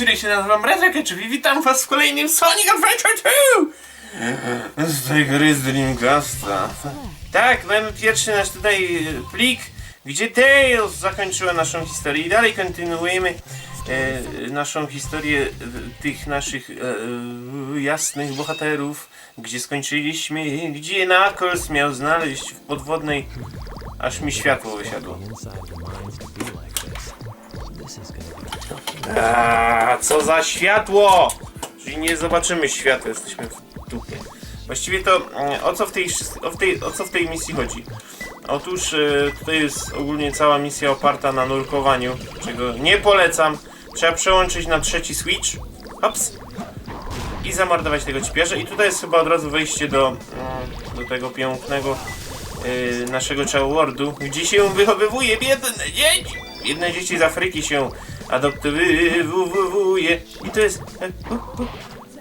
wieczór, się nazywam Rezek, czyli witam was w kolejnym Sonic Adventure 2! Z tej gry z Dreamcasta. Tak, mamy pierwszy nasz tutaj plik, gdzie Tails zakończyła naszą historię i dalej kontynuujemy e, naszą historię e, tych naszych e, jasnych bohaterów, gdzie skończyliśmy, gdzie Knuckles miał znaleźć w podwodnej, aż mi światło wysiadło. A, co za światło! Czyli nie zobaczymy światła, jesteśmy w dupie. Właściwie to mm, o co w tej, o w tej, o co w tej misji chodzi? Otóż e, tutaj jest ogólnie cała misja oparta na nurkowaniu, czego nie polecam. Trzeba przełączyć na trzeci switch. Hops. I zamordować tego cipiarza. I tutaj jest chyba od razu wejście do, mm, do tego pięknego e, naszego Wardu, gdzie się wychowywuje biedne dzieci. Biedne dzieci z Afryki się adoptowuje. I to jest... e.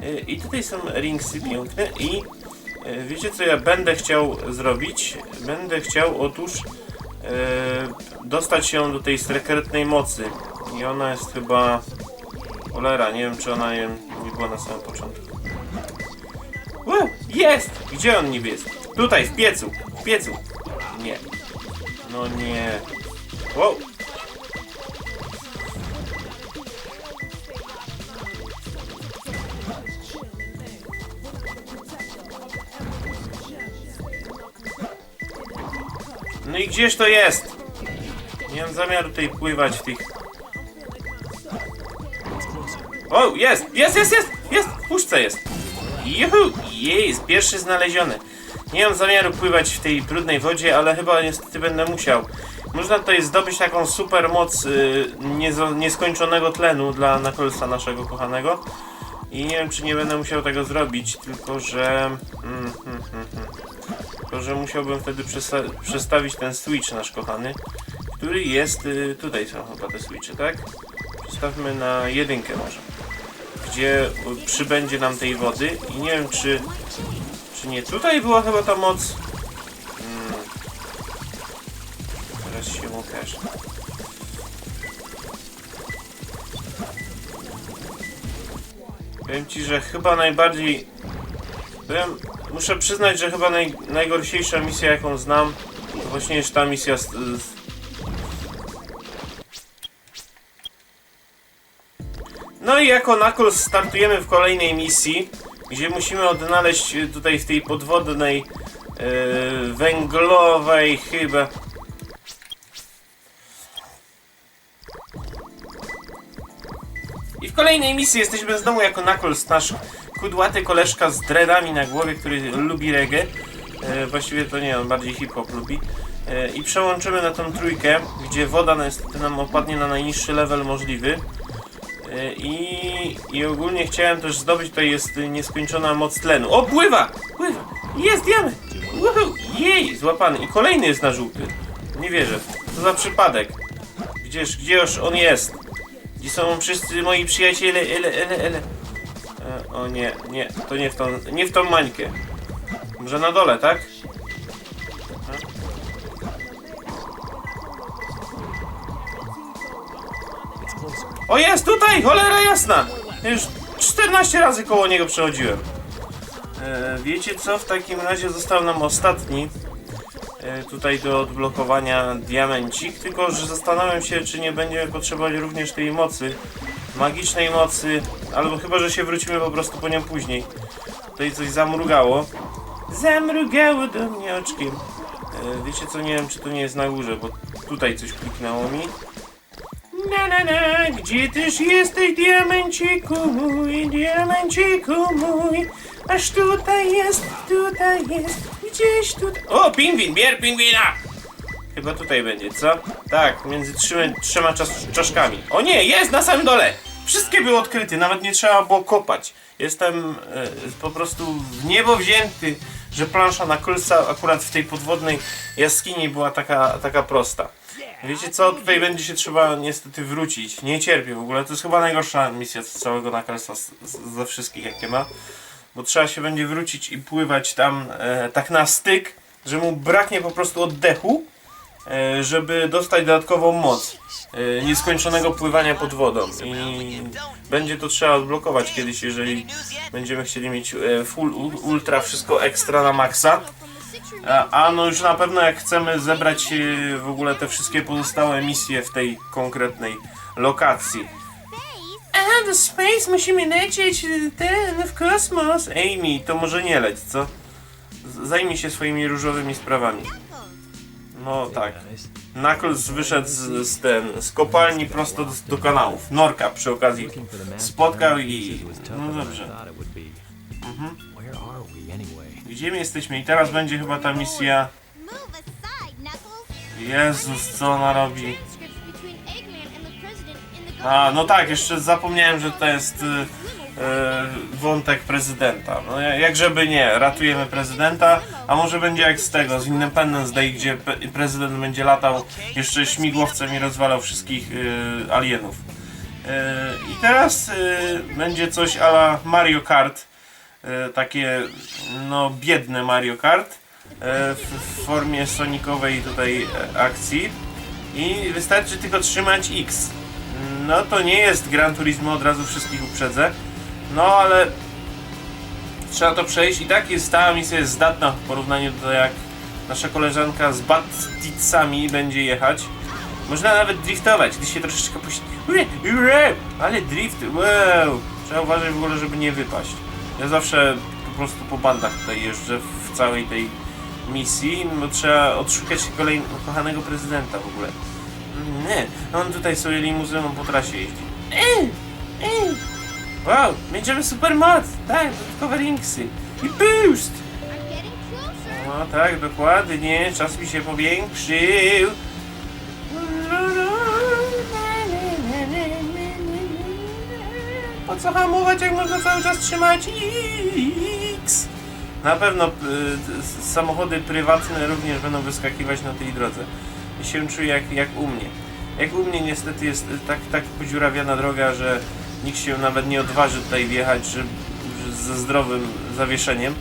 E, I tutaj są ringsy piękne i e, wiecie co ja będę chciał zrobić? Będę chciał otóż dostać się do tej sekretnej mocy. I ona jest chyba... Cholera, nie wiem czy ona nie, nie była na samym początku. Jest! Gdzie on niby jest? Tutaj, w piecu! W piecu! Nie. No nie. Wow! Gdzież to jest? Nie mam zamiaru tutaj pływać w tych... O, jest! Jest, jest, jest! Jest! W puszce jest! Juhu! Jest! Pierwszy znaleziony. Nie mam zamiaru pływać w tej brudnej wodzie, ale chyba niestety będę musiał. Można tutaj zdobyć taką super moc y, niezo- nieskończonego tlenu dla Knucklesa naszego kochanego. I nie wiem, czy nie będę musiał tego zrobić, tylko że... Mm, hmm, hmm, hmm. Tylko, że musiałbym wtedy przesta- przestawić ten switch nasz kochany, który jest... Y, tutaj są chyba te switche, tak? Przestawmy na jedynkę może. Gdzie y, przybędzie nam tej wody i nie wiem, czy... Czy nie tutaj była chyba ta moc? Hmm. Teraz się okaże. Powiem ci, że chyba najbardziej. Powiem, muszę przyznać, że chyba naj, najgorsza misja, jaką znam, to właśnie jest ta misja. Z, z... No i jako Knuckles startujemy w kolejnej misji, gdzie musimy odnaleźć y, tutaj w tej podwodnej, yy, węglowej chyba. I w kolejnej misji jesteśmy znowu jako Knuckles, nasz kudłaty koleżka z dreadami na głowie, który lubi reggae. E, właściwie to nie, on bardziej hip-hop lubi. E, I przełączymy na tą trójkę, gdzie woda niestety nam opadnie na najniższy level możliwy. E, I, I ogólnie chciałem też zdobyć, tutaj jest nieskończona moc tlenu. O, pływa! Pływa! Jest diament! Jej! Złapany. I kolejny jest na żółty. Nie wierzę. Co za przypadek. Gdzież, gdzież on jest? Gdzie są wszyscy moi przyjaciele? Ele, ele, ele. O nie, nie, to nie w tą, nie w tą mańkę. Może na dole, tak? O jest tutaj, cholera jasna! Ja Już 14 razy koło niego przechodziłem. E, wiecie co? W takim razie został nam ostatni e, tutaj do odblokowania diamencik, tylko że zastanawiam się, czy nie będziemy potrzebować również tej mocy, magicznej mocy, albo chyba, że się wrócimy po prostu po nią później. Tutaj coś zamrugało. Zamrugało do mnie oczkiem. E, wiecie co? Nie wiem, czy to nie jest na górze, bo tutaj coś kliknęło mi. Na na na, gdzie też jesteś diamenciku mój, diamenciku mój? Aż tutaj jest, tutaj jest, gdzieś tutaj. O, pingwin, bier pingwina! Chyba tutaj będzie, co? Tak, między trzema, trzema czas, czaszkami. O nie, jest na samym dole! Wszystkie były odkryte, nawet nie trzeba było kopać. Jestem e, po prostu w niebo wzięty, że plansza na Kulsa akurat w tej podwodnej jaskini była taka, taka prosta. Wiecie co, tutaj będzie się trzeba niestety wrócić. Nie cierpię w ogóle, to jest chyba najgorsza misja z całego z- ze wszystkich jakie ma. Bo trzeba się będzie wrócić i pływać tam e, tak na styk, że mu braknie po prostu oddechu, żeby dostać dodatkową moc e, nieskończonego pływania pod wodą. I będzie to trzeba odblokować kiedyś, jeżeli będziemy chcieli mieć e, full, ultra, wszystko ekstra na maksa. A, no już na pewno jak chcemy zebrać e, w ogóle te wszystkie pozostałe misje w tej konkretnej lokacji. A, space musimy lecieć e, ten w kosmos. Amy, to może nie leć, co? Zajmij się swoimi różowymi sprawami. No tak. Knuckles wyszedł z, z, ten, z kopalni prosto do, do kanałów. Norka przy okazji spotkał i... No dobrze. Mhm. Gdzie my jesteśmy? I teraz będzie chyba ta misja... Jezus, co ona robi? A, no tak, jeszcze zapomniałem, że to jest... Y wątek prezydenta. No ja- jak żeby nie, ratujemy prezydenta, a może będzie jak z tego, z Independence Day, gdzie prezydent będzie latał jeszcze śmigłowcem i rozwalał wszystkich y, alienów. Y, I teraz będzie coś ala Mario Kart, takie no biedne Mario Kart w, formie sonikowej tutaj e, akcji i wystarczy tylko trzymać X. No to nie jest Gran Turismo, od razu wszystkich uprzedzę. No ale trzeba to przejść i tak jest ta misja jest zdatna w porównaniu do jak nasza koleżanka z Batticami będzie jechać. Można nawet driftować, gdy się troszeczkę puści. Ale drift, wow! Trzeba uważać w ogóle, żeby nie wypaść. Ja zawsze po prostu po bandach tutaj jeżdżę w całej tej misji, bo trzeba odszukać kolejnego kochanego prezydenta w ogóle. Nie, on tutaj sobie limuzyną po trasie jeździ. Ej, ej. Wow, będziemy super moc! Tak, dodatkowe rinksy. I boost! No tak, dokładnie, czas mi się powiększył. Po co hamować, jak można cały czas trzymać X? Na pewno y, samochody prywatne również będą wyskakiwać na tej drodze. I się czuję jak, jak u mnie. Jak u mnie niestety jest tak, tak podziurawiana droga, że nikt się nawet nie odważy tutaj wjechać że, że ze zdrowym zawieszeniem.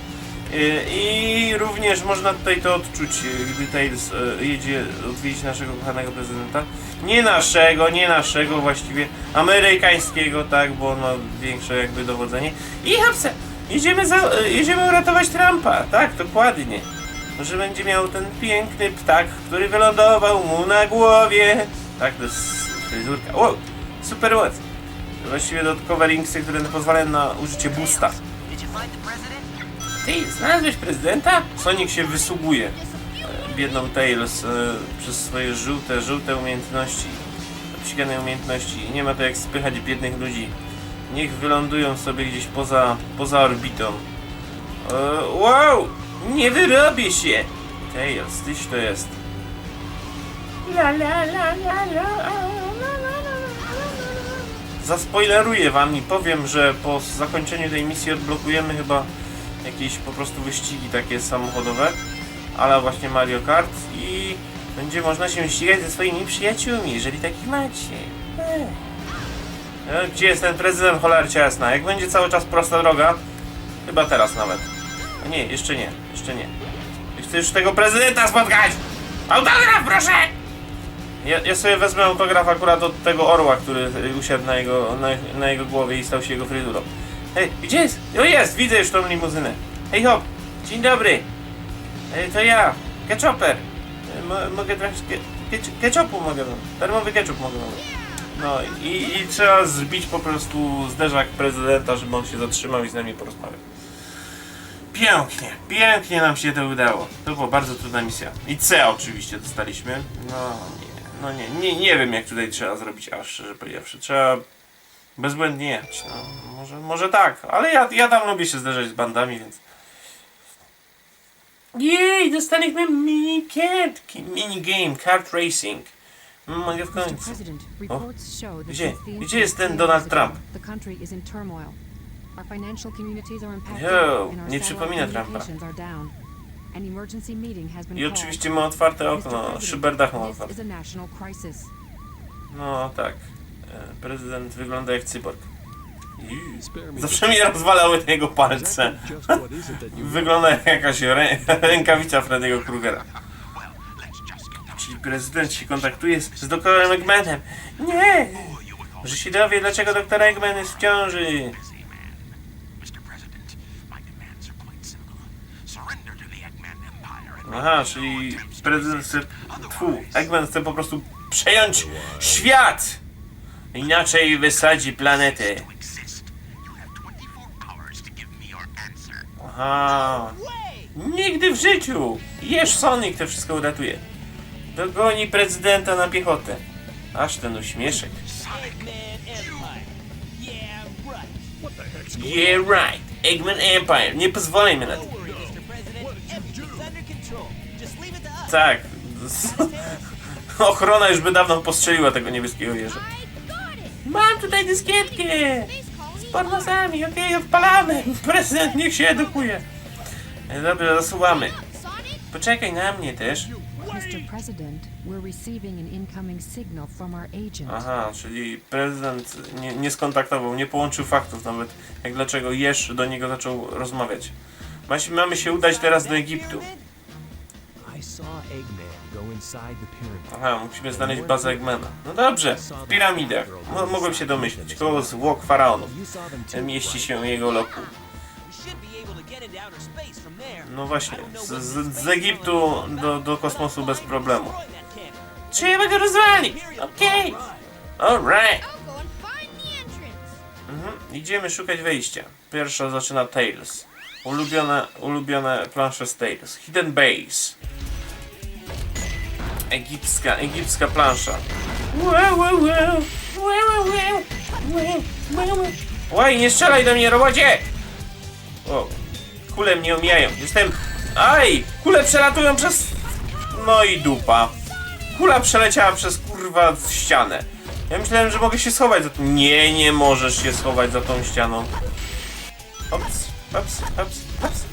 Y, I również można tutaj to odczuć, y, gdy Tails y, jedzie odwiedzić naszego kochanego prezydenta. Nie naszego, nie naszego właściwie, amerykańskiego, tak, bo on ma większe jakby dowodzenie. I hopsa, jedziemy, za, jedziemy uratować Trumpa, tak, dokładnie. Może będzie miał ten piękny ptak, który wylądował mu na głowie. Tak, to jest fryzurka. Wow, super moc. Właściwie dodatkowe ringsy, które pozwalają na użycie boosta. Ty, znalazłeś prezydenta? Sonic się wysługuje e, biedną Tails e, przez swoje żółte, żółte umiejętności. Obsikane umiejętności. Nie ma to jak spychać biednych ludzi. Niech wylądują sobie gdzieś poza, poza orbitą. E, wow! Nie wyrobię się! Tails, tyś to jest. La la la la la. Zaspoileruję wam i powiem, że po zakończeniu tej misji odblokujemy chyba jakieś po prostu wyścigi takie samochodowe, ale właśnie Mario Kart i będzie można się ścigać ze swoimi przyjaciółmi, jeżeli takich macie. Ech. E, Gdzie jest ten prezydent cholercia jasna? Jak będzie cały czas prosta droga, chyba teraz nawet. A nie, jeszcze nie, jeszcze nie. Chcę już tego prezydenta spotkać! Autograf proszę! Ja, ja sobie wezmę autograf akurat od tego orła, który usiadł na jego, na, na jego głowie i stał się jego fryzurą. Hej, gdzie jest? O jest, widzę już tą limuzynę. Hej hop, dzień dobry. Ej, to ja, ketchuper. Mo, mogę troszkę ketch- ketchupu mogę wam. Darmowy ketchup mogę wam. No i, i trzeba zbić po prostu zderzak prezydenta, żeby on się zatrzymał i z nami porozmawiał. Pięknie, pięknie nam się to udało. To była bardzo trudna misja. I C oczywiście dostaliśmy. No no nie, nie, nie wiem jak tutaj trzeba zrobić, a szczerze powiedziawszy. Trzeba bezbłędnie jechać. No, może, może tak, ale ja, ja tam lubię się zderzać z bandami, więc... Jej, dostaliśmy mini kartki, mini game, kart racing. No, Mogę w końcu. That Gdzie? Gdzie jest ten Donald Trump? Yo, nie przypomina Trumpa. Communications are down. An emergency meeting has been I called. oczywiście ma otwarte okno, szyberdach ma otwarte. No tak. E, Prezydent wygląda jak cyborg. Zawsze mi rozwalały jego palce. Wygląda jak jakaś rę rękawica Freddy'ego Krugera. Czyli prezydent się kontaktuje z, z doktorem Eggmanem. Nie! Że się dowie, dlaczego doktor Eggman jest w ciąży. Mr. President, my demands are quite simple. Surrender to the Eggman Empire and Aha, czyli prezydent chce... Tfu, Eggman chce po prostu przejąć świat! Inaczej wysadzi planetę. exist. You have 24 hours to give me your answer. Aha. Nigdy w życiu! Jesz Sonic to wszystko uratuje. Dogoni prezydenta na piechotę. Aż ten uśmieszek. Yeah right, Eggman Empire. Nie pozwolimy na to. Tak. Ochrona już by dawno postrzeliła tego niebieskiego it. Mam tutaj dyskietkę! Z pornosami, okej, odpalamy! Prezydent niech się edukuje. E, Dobrze, zasuwamy. Poczekaj na mnie też. Mr. President, we're receiving an incoming signal from our agent. Aha, czyli prezydent nie, nie skontaktował, nie połączył faktów nawet, jak dlaczego Jesz do niego zaczął rozmawiać. Mamy się udać teraz do Egiptu. I saw Aha, musimy znaleźć bazę Eggmana. No dobrze, w piramidach. Mo mogłem się domyślić. Koło zwłok faraonów. Mieści się jego loku. We should be able to get into outer space from there. No właśnie, z, z, z Egiptu do, do kosmosu bez problemu. Trzeba go rozwalić! Okej! Alright! The entrance. Mhm. Idziemy szukać wejścia. Pierwsza zaczyna Tails. Ulubione, ulubione plansze z Tails. Hidden Base. Egipska, egipska plansza. Łaj, nie strzelaj do mnie, robocie! O, kule mnie omijają. Jestem... Aj! Kule przelatują przez... No i dupa. Kula przeleciała przez kurwa ścianę. Ja myślałem, że mogę się schować za tą... Nie, nie możesz się schować za tą ścianą. Ops, ops, ops, ops.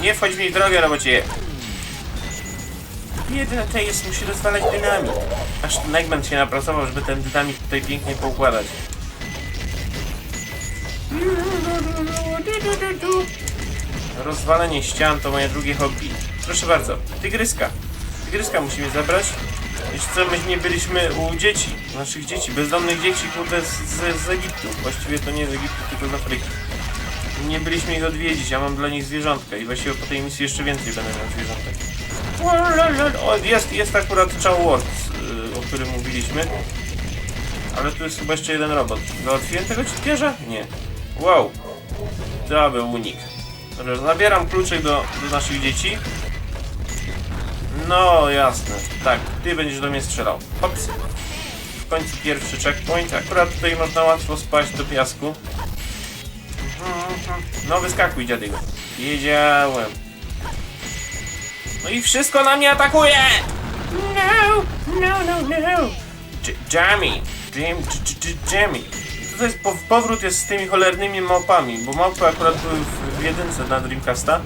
Nie wchodź mi w drogę, robocie. Biedna jest, musi rozwalać dynamit. Aż ten Eggman się napracował, żeby ten dynamit tutaj pięknie poukładać. Rozwalenie ścian to moje drugie hobby. Proszę bardzo, tygryska. Tygryska musimy zabrać. Jeszcze co, my nie byliśmy u dzieci, naszych dzieci, bezdomnych dzieci, kurde, z, z, z Egiptu. Właściwie to nie z Egiptu, tylko z Afryki. Nie byliśmy ich odwiedzić, ja mam dla nich zwierzątka i właściwie po tej misji jeszcze więcej będę miał zwierzątek. O, jest, jest akurat Chow Ward, y, o którym mówiliśmy. Ale tu jest chyba jeszcze jeden robot. Załatwiłem tego cipierza? Nie. Wow. Był unik. Dobrze, zabieram kluczyk do, do naszych dzieci. No jasne. Tak, ty będziesz do mnie strzelał. Hops. W końcu pierwszy checkpoint. Akurat tutaj można łatwo spaść do piasku. No wyskakuj dziadygo. Wiedziałem. No i wszystko na mnie atakuje! No, no, no, no. Jamie. Jam, j- j- Jamie. To jest po, powrót jest z tymi cholernymi małpami, bo małpy akurat były w, w jedynce na Dreamcasta,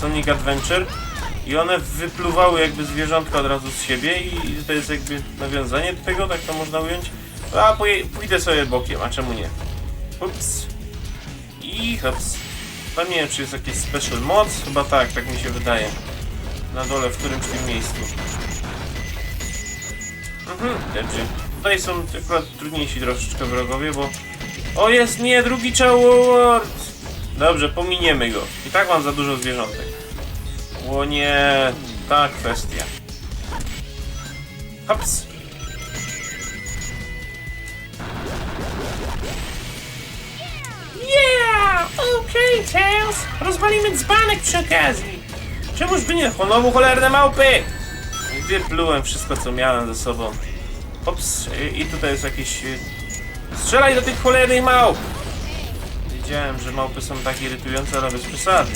Sonic Adventure i one wypluwały jakby zwierzątka od razu z siebie i to jest jakby nawiązanie do tego, tak to można ująć. A pójdę sobie bokiem, a czemu nie? Ups. I hops. Tam nie wiem, czy jest jakiś special moc, chyba tak, tak mi się wydaje. Na dole, w którymś tym miejscu. Mhm, dobrze. Tutaj są akurat trudniejsi troszeczkę wrogowie, bo... O, jest nie, drugi Choward! Dobrze, pominiemy go. I tak mam za dużo zwierzątek. O nie, ta kwestia. Hops. Yeah! Okej, Tails! Rozwalimy dzbanek przy okazji! Czemuż by nie? Honowu cholerne małpy! I Wyplułem wszystko, co miałem ze sobą. Ops, i- tutaj jest jakiś... y, Strzelaj do tych cholernych małp! Wiedziałem, że małpy są tak irytujące, ale bez przesady.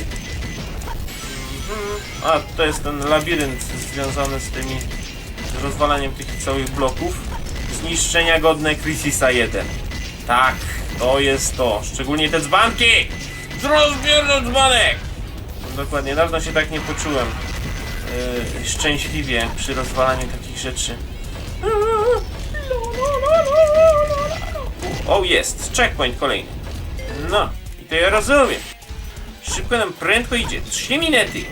Mhm. A, to jest ten labirynt związany z tymi... z rozwalaniem tych całych bloków. Zniszczenia godne Crisisa 1. Tak, to jest to. Szczególnie te dzbanki! Rozbierno dzbanek! Dokładnie, dawno się tak nie poczułem yy, szczęśliwie przy rozwalaniu takich rzeczy. O, jest! Checkpoint kolejny. No, i to ja rozumiem. Szybko nam prędko idzie. Trzy minety.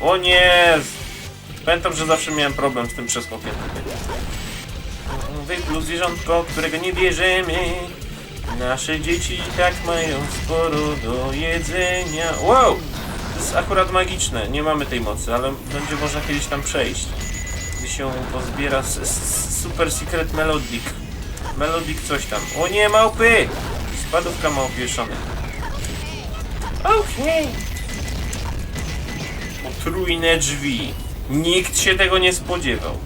O nie! Pamiętam, że zawsze miałem problem z tym przeskokiem. wykluł zwierzątko, którego nie bierzemy. Nasze dzieci i tak mają sporo do jedzenia. Wow! Jest akurat magiczne, nie mamy tej mocy, ale będzie można kiedyś tam przejść. Gdy się pozbiera s- s- Super Secret Melodic. Melodic coś tam. O nie, małpy! Spadówka małpieszony. Okej. Potrójne drzwi. Nikt się tego nie spodziewał.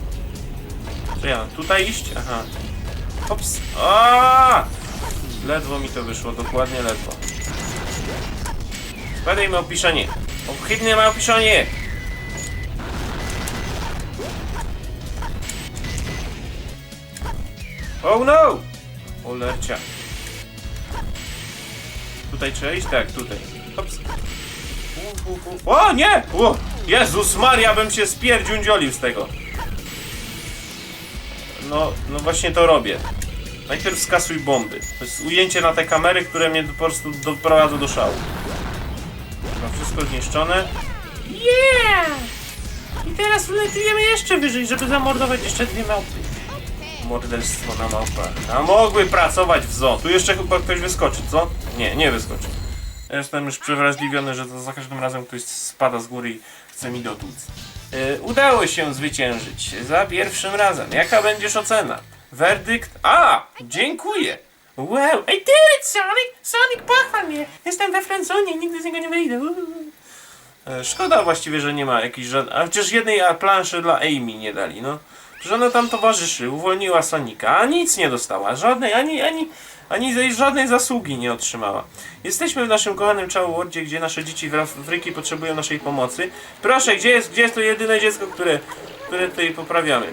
Co ja, tutaj iść? Aha. Hops. A! Ledwo mi to wyszło, dokładnie ledwo. Spadaj małpiszanie. Ohydne małpiszanie! Oh no! Olercia. Tutaj trzeba iść? Tak, tutaj. U, u, u. O nie! O, Jezus Maria, bym się spierdziundziolił z tego. No, no właśnie to robię. Najpierw skasuj bomby. To jest ujęcie na te kamery, które mnie po prostu doprowadza do szału. Dobra, wszystko zniszczone. Yeah! I teraz wlatujemy jeszcze wyżej, żeby zamordować jeszcze dwie małpy. Morderstwo na małpach. A mogły pracować w zoo. Tu jeszcze chyba ktoś wyskoczy, co? Nie, nie wyskoczy. Ja Jestem już przewrażliwiony, że to za każdym razem ktoś spada z góry i chce mi dotłuc. Yy, udało się zwyciężyć za pierwszym razem. Jaka będziesz ocena? Werdykt? A! Dziękuję! Wow! I did it, Sonic! Sonic, pochwal mnie! Jestem we Franconie, nigdy z niego nie wyjdę. E, Szkoda właściwie, że nie ma jakiejś żadnej... A przecież jednej planszy dla Amy nie dali, no. Że ona tam towarzyszy, uwolniła Sonika, a nic nie dostała. Żadnej, ani, ani, ani żadnej zasługi nie otrzymała. Jesteśmy w naszym kochanym Chao Worldzie, gdzie nasze dzieci w Afryki potrzebują naszej pomocy. Proszę, gdzie jest, gdzie jest to jedyne dziecko, które, które tutaj poprawiamy?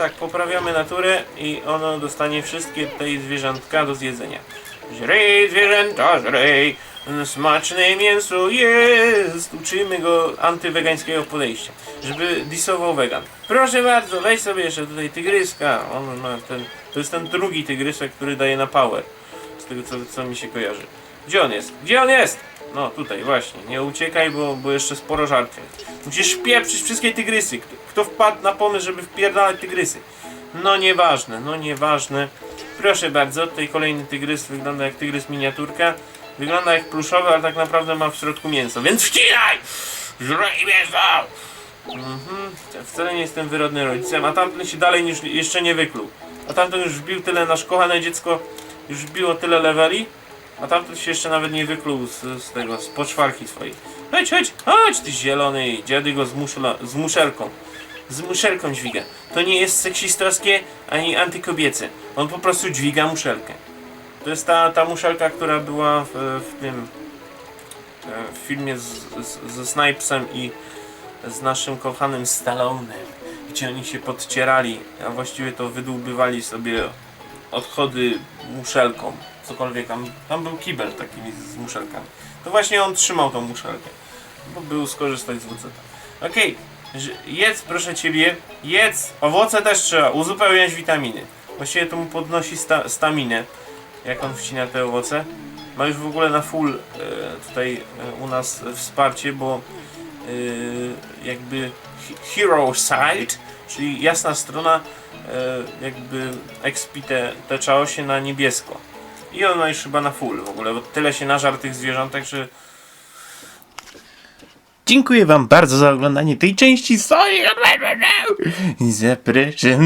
Tak, poprawiamy naturę i ono dostanie wszystkie tutaj zwierzątka do zjedzenia. Żrej, zwierzęta, żrej, smaczne mięso jest. Uczymy go antywegańskiego podejścia, żeby disował wegan. Proszę bardzo, weź sobie jeszcze tutaj tygryska. On ma ten, to jest ten drugi tygrysek, który daje na power. Z tego co, co mi się kojarzy. Gdzie on jest? Gdzie on jest? No tutaj właśnie, nie uciekaj, bo, bo jeszcze sporo żarcia. Musisz pieprzyć wszystkie tygrysy. Kto, kto wpadł na pomysł, żeby wpierdalać tygrysy? No nieważne, no nieważne. Proszę bardzo, tutaj kolejny tygrys wygląda jak tygrys miniaturka. Wygląda jak pluszowy, ale tak naprawdę ma w środku mięso, więc wcinaj! Żrej mięso! Mhm, wcale nie jestem wyrodnym rodzicem, a tamten się dalej niż, jeszcze nie wykluł. A tamten już wbił tyle, nasz kochane dziecko już wbiło tyle leveli, a tamten się jeszcze nawet nie wykluł z, z tego, z poczwarki swojej. Chodź, chodź, chodź ty zielony, dziady go z, muszla, z muszelką. Z muszelką dźwiga. To nie jest seksistowskie ani antykobiece. On po prostu dźwiga muszelkę. To jest ta, ta muszelka, która była w, w tym e, w filmie z, z, ze Snipesem i z naszym kochanym Stallonem, gdzie oni się podcierali, a właściwie to wydłubywali sobie odchody muszelką, cokolwiek tam, tam był kibel taki z muszelkami. To właśnie on trzymał tą muszelkę, bo był skorzystać z WC. Okej, że- jedz proszę Ciebie, jedz, owoce też trzeba, uzupełniać witaminy. Właściwie to mu podnosi sta, staminę, jak on wcina te owoce. Ma już w ogóle na full e, tutaj e, u nas wsparcie, bo e, jakby he- hero side, czyli jasna strona jakby expi te, te czało się na niebiesko. I ona już chyba na full w ogóle, bo tyle się nażar tych zwierzątek, że Dziękuję Wam bardzo za oglądanie tej części. Sorry, zapraszam.